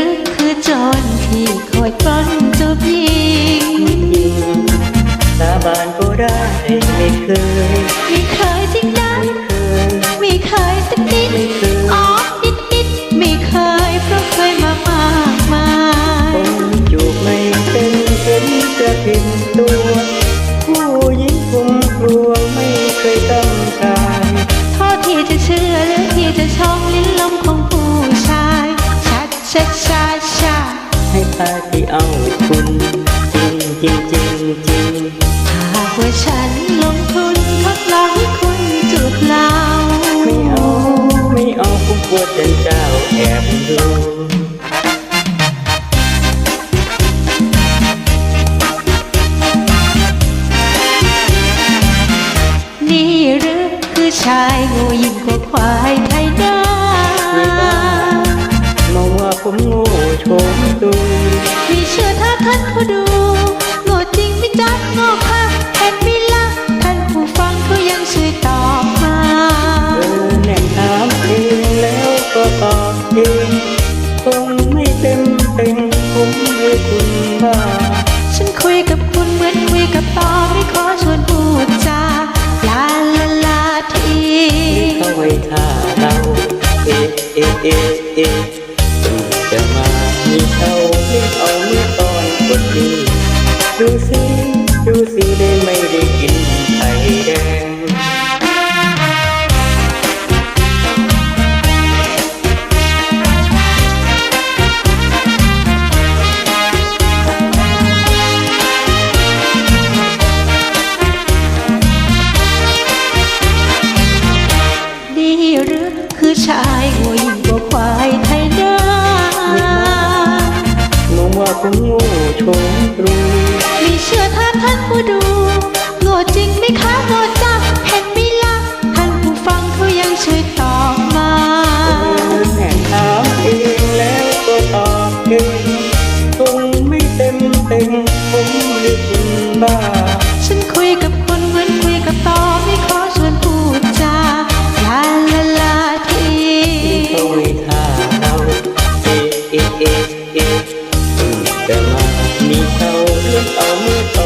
รืคือจนที่คอยฟังจบยิงสาบานก็ได้ไม่เคย ไม่เคยจริงนะไม่เคยสักนิดาที่เอาคุณจริงจริงจริงจริงหากว่าฉันลงทุนทดลองคุณจูบเราไม่เอาไม่เอาผมกลัวเป็นเจ้าแอบดูนี่หรือคือชายโง่ยิ่งกว่าควายไทยนา ท่านผู้ดูโง่จริงไม่จัดโง่ค่ะเห็นไหมิล่ะท่านผู้ฟังเขายังช่วยตอบมาเออแน่ถามเองแล้วก็ตอบเองคงไม่เต็มเต็งผมให้คุณว่าฉันคุยกับคุณเหมือนคุยกับตอไม่ขอชวนพูดจาลาลาลาทีเข้าไว้ท่าเราเอะเอะเอะเอะ ชายโง่ยิ่งกว่าควายไทยนามองว่าผมโง่โฉมตรูไม่เชื่อถ้าท่านผู้ดูโง่จริงไหมคะโง่จ้า Good.